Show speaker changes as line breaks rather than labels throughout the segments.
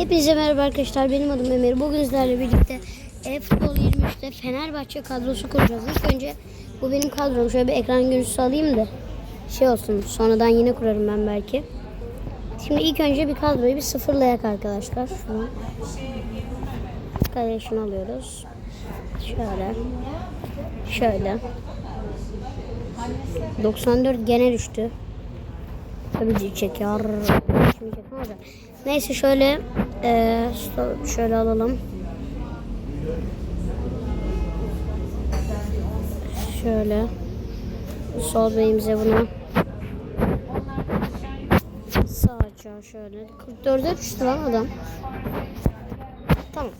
Hepinize merhaba arkadaşlar. Benim adım Ömer. Bugün sizlerle birlikte e-futbol 23'te Fenerbahçe kadrosu kuracağız. İlk önce bu benim kadrom. Şöyle bir ekran görüntüsü alayım da şey olsun. Sonradan yine kurarım ben belki. Şimdi ilk önce bir kadroyu bir sıfırlayak arkadaşlar. Şunu. Kaleye alıyoruz. Şöyle. Şöyle. 94 gene düştü. Tabii çeker. Şimdi çekmez. Neyse şöyle sto- şöyle alalım. Şöyle sol beyimize bunu sağ açıyor şöyle. 44'e düştü lan adam. Tamam.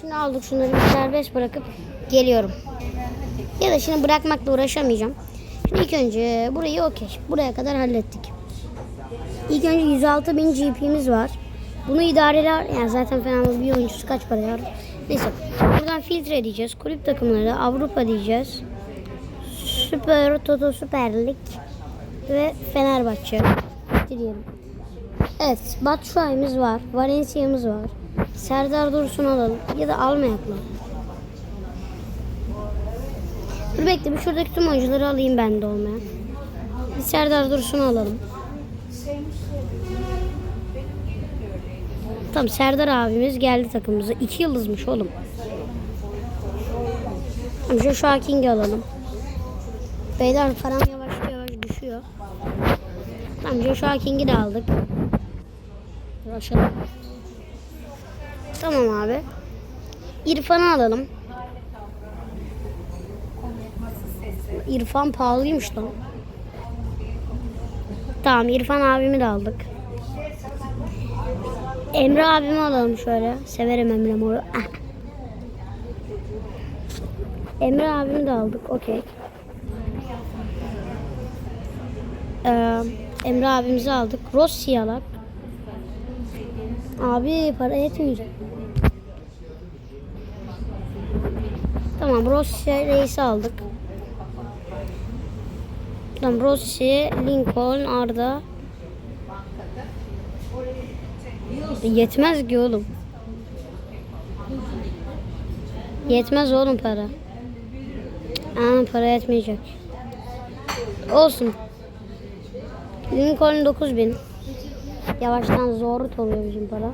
Şimdi aldık şunları serbest bırakıp geliyorum. Ya da şimdi bırakmakla uğraşamayacağım. Şimdi ilk önce burayı okey. Buraya kadar hallettik. İlk önce 106 bin GP'miz var. Bunu idareler yani zaten Fenerbahçe bir oyuncusu kaç para yar? Neyse. Buradan filtre edeceğiz. Kulüp takımları Avrupa diyeceğiz. Süper Toto Süper Lig ve Fenerbahçe diyelim. Evet, Batshuayi'miz var. Valencia'mız var. Serdar Dursun alalım ya da almayak mı? Dur bekle bir şuradaki tüm oyuncuları alayım ben de olmayan. Bir Serdar Dursun'u alalım. Tamam Serdar abimiz geldi takımımıza. İki yıldızmış oğlum. Tamam Joshua King'i alalım. Beyler param yavaş yavaş düşüyor. Tamam Joshua King'i de aldık. Uğraşalım. Tamam abi. İrfan'ı alalım. İrfan pahalıymış lan. Tamam İrfan abimi de aldık. Emre abimi alalım şöyle. Severim Emre Mor'u. Ah. Emre abimi de aldık. Okey. Ee, Emre abimizi aldık. Rossi'yi alak. Abi para yetmeyecek. Tamam Rossi reisi aldık. Tamam Rossi, Lincoln, Arda. Yetmez ki oğlum. Yetmez oğlum para. Aa, para yetmeyecek. Olsun. Lincoln 9000. Yavaştan zorut oluyor bizim para.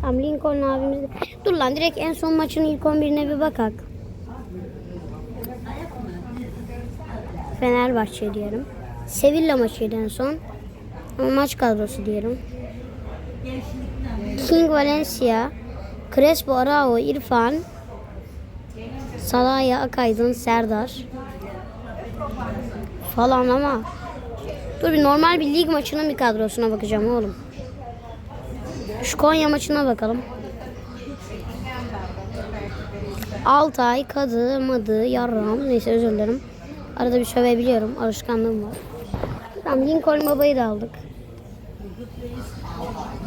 Tamam Lincoln abimiz. Dur lan direkt en son maçın ilk 11'ine bir bakak. Fenerbahçe diyelim. Sevilla maçıydı en son. Maç kadrosu diyelim. King Valencia, Crespo Arao, İrfan, Salahya Akaydın, Serdar falan ama dur bir normal bir lig maçının bir kadrosuna bakacağım oğlum. Şu Konya maçına bakalım. Altay, Kadı, Madı, Yarram. Neyse özür dilerim. Arada bir sövebiliyorum. Alışkanlığım var. Tamam Lincoln Baba'yı da aldık.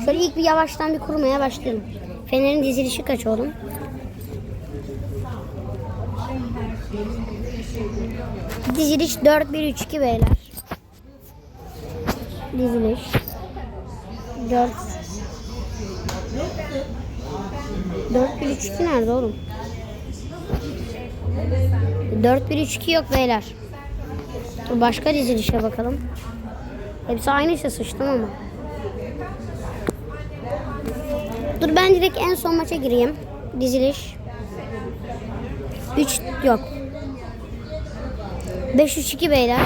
Şöyle ilk bir yavaştan bir kurmaya başlayalım. Fener'in dizilişi kaç oğlum? Diziliş 4-1-3-2 beyler. Diziliş. 4 4-1-3-2 nerede oğlum? 4-1-3-2 yok beyler. Başka dizilişe bakalım. Hepsi aynı işte sıçtım ama. Dur ben direkt en son maça gireyim. Diziliş. 3 yok. 5-3-2 beyler.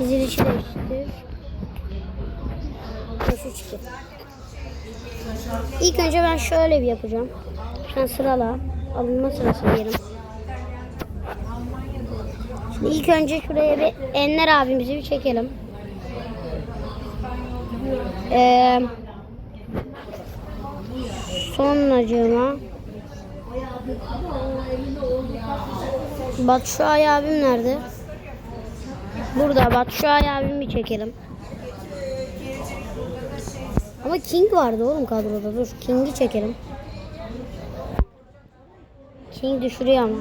Dizilişi değiştir. 5-3-2. İlk önce ben şöyle bir yapacağım. Sen sırala. Alınma sırası diyelim. Şimdi ilk önce şuraya bir Enler abimizi bir çekelim. Ee, sonracığıma Batshuayi abim nerede? Burada Batshuayi abimi çekelim. Ama King vardı oğlum kadroda. Dur King'i çekelim. King düşürüyor ama.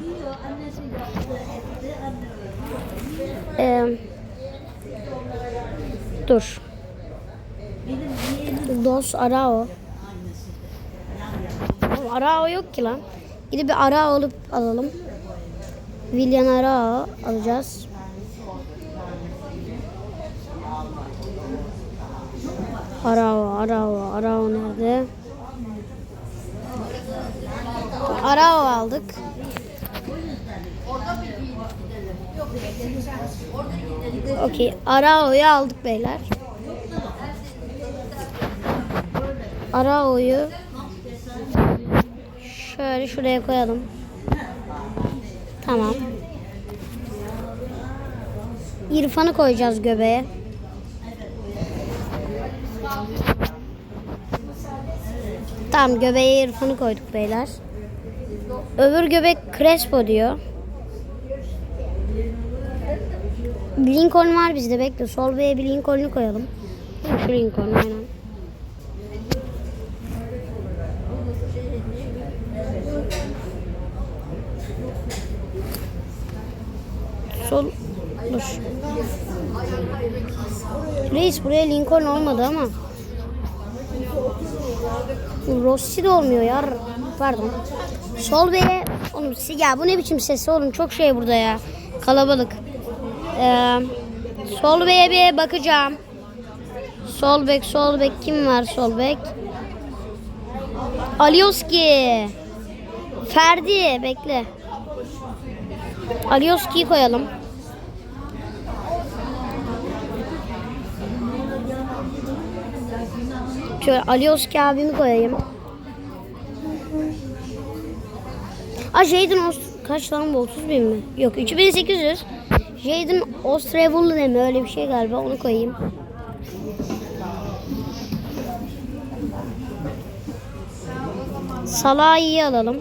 Ee, dur. Dos Arao. Arao yok ki lan. Gidip bir Arao alıp alalım. William Arao alacağız. Arao, Arao, Arao nerede? Arao aldık. Okey. Arao'yu aldık beyler. Arao'yu şöyle şuraya koyalım. Tamam. İrfan'ı koyacağız göbeğe. Tamam göbeğe İrfan'ı koyduk beyler. Öbür göbek Crespo diyor. Lincoln var bizde bekle. Sol B'ye bir Lincoln'u koyalım. Lincoln aynen. Sol. Reis buraya Lincoln olmadı ama. Rossi de olmuyor ya. Pardon. Sol B'ye oğlum ya bu ne biçim ses oğlum çok şey burada ya. Kalabalık. Ee, sol B'ye bir bakacağım. Sol bek, sol bek kim var sol bek? Alioski. Ferdi bekle. Alioski'yi koyalım. Şöyle Alioski abimi koyayım. Aa Jaden kaç lan bu 30 bin mi? Yok 3800. Jaden Ostrevullu mi öyle bir şey galiba onu koyayım. Salah'ı alalım.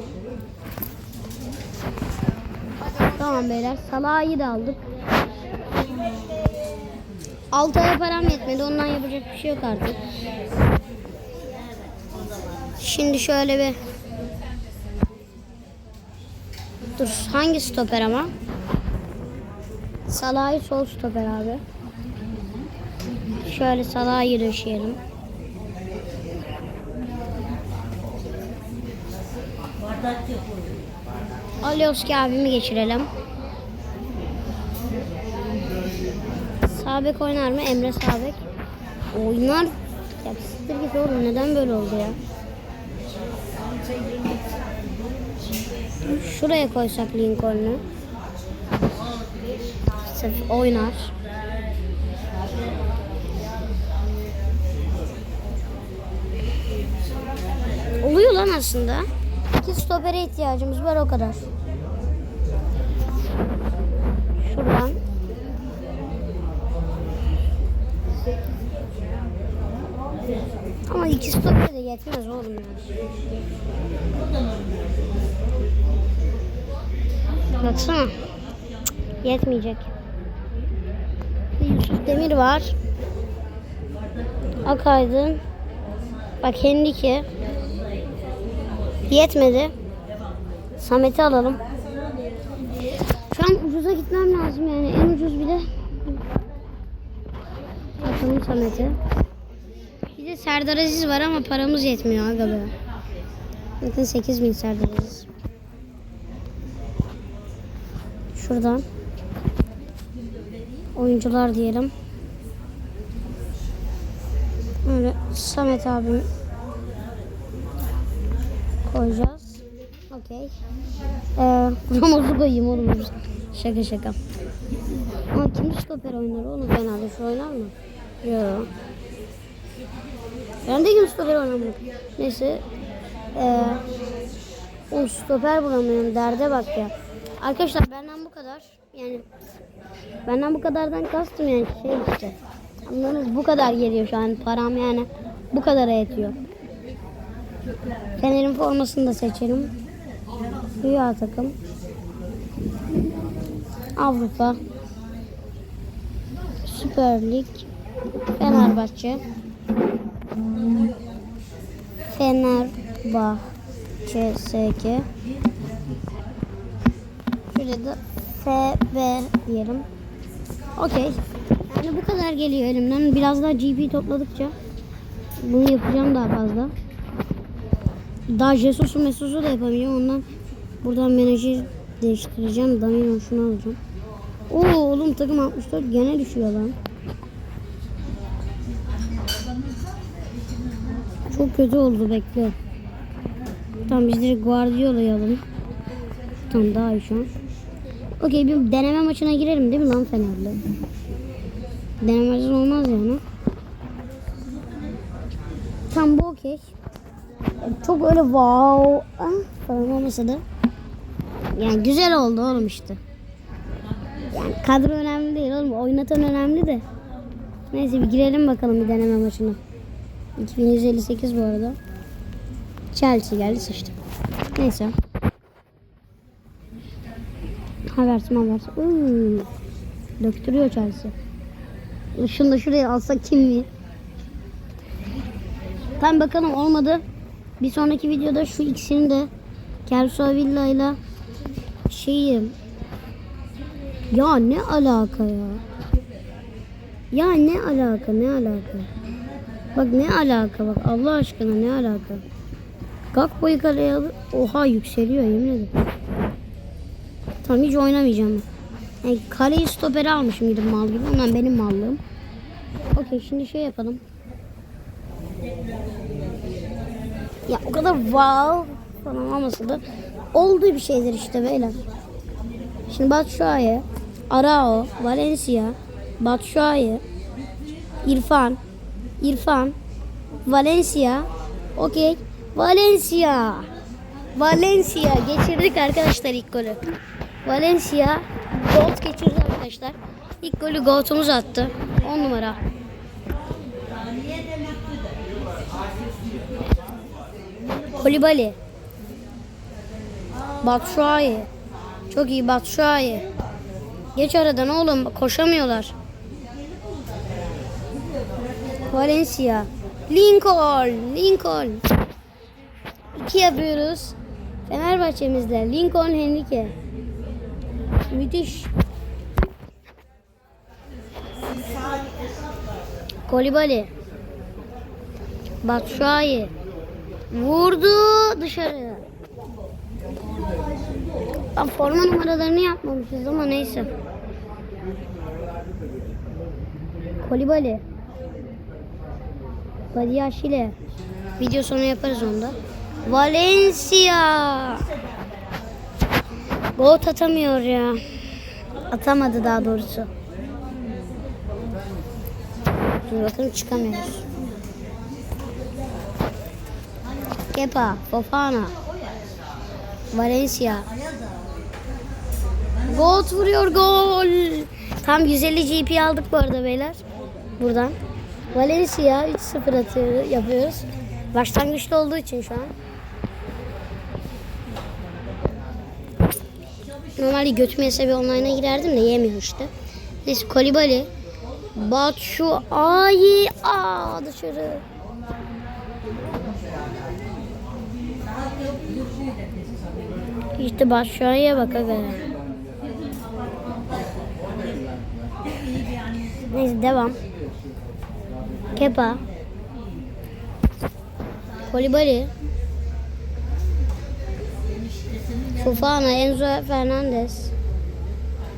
Tamam beyler Salah'ı da aldık. Altı aya param yetmedi ondan yapacak bir şey yok artık. Şimdi şöyle bir Dur hangi stoper ama? Salah'ı sol stoper abi. Şöyle Salah'ı döşeyelim. Alioski abimi geçirelim. Sabek oynar mı? Emre Sabek. Oynar. Ya siktir git oğlum neden böyle oldu ya? Şuraya koysak Lincoln'u. Sırf oynar. Oluyor lan aslında. İki stopere ihtiyacımız var o kadar. Şuradan. Ama iki stoper de yetmez oğlum ya. Baksana. Yetmeyecek. Yusuf Demir var. Akaydın. Bak Hendiki. Yetmedi. Samet'i alalım. Şu an ucuza gitmem lazım yani. En ucuz bile. Bakalım Samet'e. Serdar Aziz var ama paramız yetmiyor aga be. Bakın 8000 Serdar Aziz. Şuradan. Oyuncular diyelim. Böyle Samet abim koyacağız. Okey. Ee, Ramaz'ı koyayım oğlum. Şaka şaka. Ama kim stoper oynar oğlum genelde şu oynar mı? Yok. Ben de kim stoper oynamadım. Neyse. Ee, o stoper bulamıyorum. Derde bak ya. Arkadaşlar benden bu kadar. Yani benden bu kadardan kastım yani şey işte. Anladınız bu kadar geliyor şu an param yani. Bu kadara yetiyor. Fener'in formasını da seçelim. Rüya takım. Avrupa. Süper Lig. Fenerbahçe. Fenerbahçe SK. Şurada da FB diyelim. Okey. Yani bu kadar geliyor elimden. Biraz daha GP topladıkça Bunu yapacağım daha fazla. Daha Jesus'u Mesus'u da yapamayacağım. Ondan buradan menajeri değiştireceğim. Danilo şunu alacağım. Oo oğlum takım 64 gene düşüyor lan. Çok kötü oldu bekle. Tamam biz direkt Guardiola'yı alalım. Tamam daha iyi şu an. Okey bir deneme maçına girelim değil mi lan Fener'le? Deneme maçı olmaz yani. Tam bu okey. Çok öyle wow ah, falan olmasa da. Yani güzel oldu oğlum işte. Yani kadro önemli değil oğlum. Oynatan önemli de. Neyse bir girelim bakalım bir deneme maçına. 2158 bu arada. Chelsea geldi sıçtı. Neyse. Havertz Havertz. Hmm. Döktürüyor Chelsea. Şunu da şuraya alsak kim mi? Tam bakalım olmadı. Bir sonraki videoda şu ikisini de Kelso Villa ile şeyi ya ne alaka ya? Ya ne alaka ne alaka? Bak ne alaka bak Allah aşkına ne alaka? Gakpo'yu kaleye alır. Oha yükseliyor yemin ederim. Tamam hiç oynamayacağım. Yani kaleyi stoperi almışım gidip mal gibi. Ondan benim mallığım. Okey şimdi şey yapalım. Ya o kadar wow falan olmasa da olduğu bir şeydir işte beyler. Şimdi Batshuayi, Arao, Valencia, Batshuayi, İrfan, İrfan, Valencia, okey, Valencia, Valencia geçirdik arkadaşlar ilk golü. Valencia Gold geçirdi arkadaşlar. İlk golü Gold'umuz attı. 10 numara. Kolibali. Batshuayi. Çok iyi Batshuayi. Geç aradan oğlum koşamıyorlar. Valencia. Lincoln. Lincoln. İki yapıyoruz. Fenerbahçe'mizle. Lincoln Henrique. Müthiş. Kolibali. Batshuayi. Vurdu dışarı. Lan forma numaralarını yapmamışız ama neyse. Kolibali. Badiaşile. Video sonu yaparız onda. Valencia. Gol atamıyor ya. Atamadı daha doğrusu. Dur bakalım çıkamıyoruz. Kepa, Fofana, Valencia. Gol vuruyor gol. Tam 150 GP aldık bu arada beyler. Buradan. Valencia 3-0 atıyor, yapıyoruz. Başlangıçta olduğu için şu an. Normalde götüm bir online'a girerdim de yemiyor işte. Neyse Kolibali. Batu ay aa dışarı. İşte Batshuayi'ye bak aga. Neyse devam. Kepa. Kolibali. Fofana, Enzo Fernandez.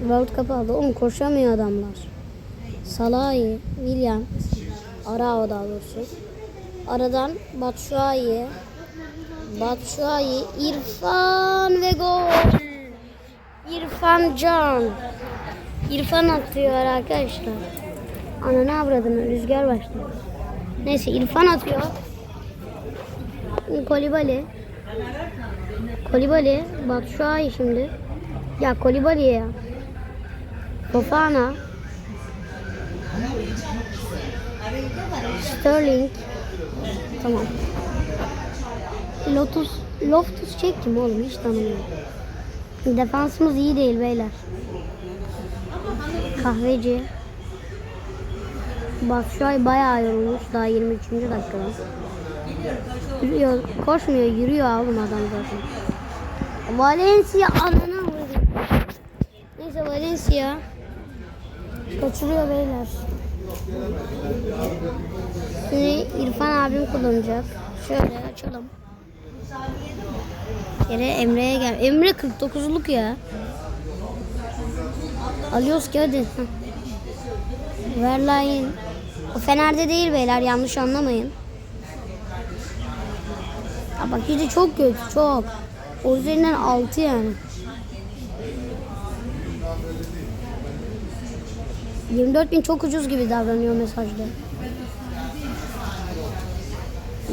World Cup aldı. Oğlum koşamıyor adamlar. Salahi, William. Arao daha doğrusu. Aradan Batshuayi. Batshuayi, İrfan ve gol. İrfan Can. İrfan atıyor arkadaşlar. Ana ne avradını rüzgar başladı. Neyse İrfan atıyor. Kolibali. Kolibali. Batshuayi şimdi. Ya Kolibali ya. Fofana. Sterling. Tamam. Lotus. Loftus çek kim oğlum hiç tanımıyorum. Defansımız iyi değil beyler. Kahveci. Batshuayi bayağı yorulmuş daha 23. dakikada. Yürüyor, koşmuyor, yürüyor oğlum adam zaten. Valencia anana vurdu. Neyse Valencia kaçırıyor beyler. Şimdi İrfan abim kullanacak. Şöyle açalım. Yere Emre'ye gel. Emre 49'luk ya. Alıyoruz ki hadi. Verlayin. O Fener'de değil beyler yanlış anlamayın. Ya bak işte çok kötü çok. O üzerinden 6 yani. 24 bin çok ucuz gibi davranıyor mesajda.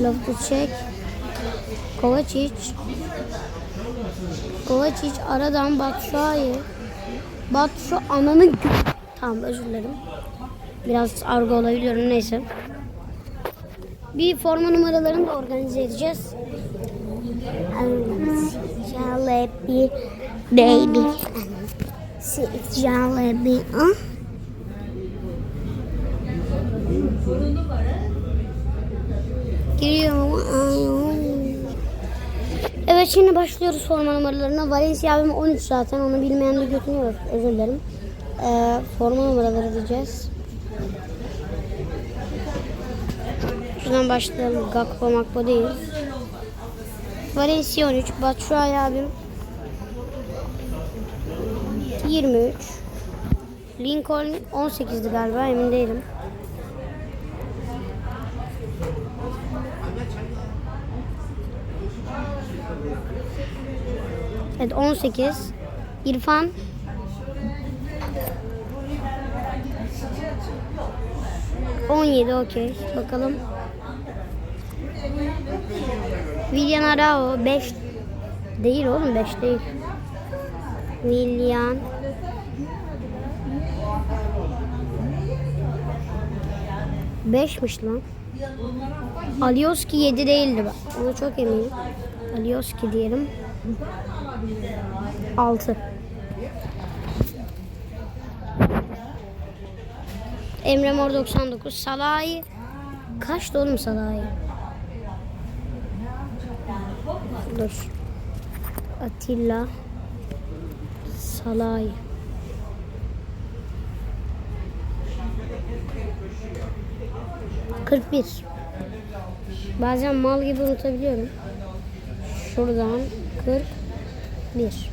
Loftus Cheek. Kovacic. Kovacic aradan Batshuayi. Batshu ananın gü- Tamam özür dilerim. Biraz argo olabiliyorum neyse. Bir forma numaralarını da organize edeceğiz. Jalebi baby. Jalebi. Giriyor. Evet şimdi başlıyoruz forma numaralarına. Valencia abim 13 zaten onu bilmeyen de götürüyor. Özür dilerim. Ee, forma numaraları diyeceğiz. Şuradan başlayalım. Gakpo makpo değil. Valencia 13. Batshuayi abim 23. Lincoln 18'di galiba emin değilim. Evet 18. İrfan. On yedi. Bakalım. William Arao 5 değil oğlum 5 değil. William Beşmiş lan. Alioski 7 değildi bak. Ona çok eminim. Alioski diyelim. 6. Emre Mor 99. Salahi. Kaçtı oğlum Salahi? Dur. Atilla. Salahi. Kırk bir. Bazen mal gibi unutabiliyorum. Şuradan 41.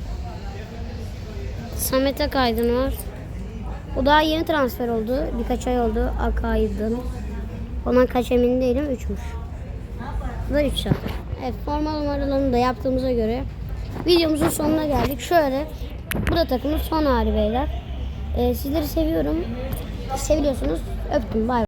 Samet Akaydın var. O daha yeni transfer oldu. Birkaç ay oldu Akaydın. Ondan kaç emin değilim. 3'müş. Bu da 3 zaten. Evet forma numaralarını da yaptığımıza göre videomuzun sonuna geldik. Şöyle bu da takımın son hali beyler. Ee, sizleri seviyorum. Seviliyorsunuz. Öptüm. Bay bay.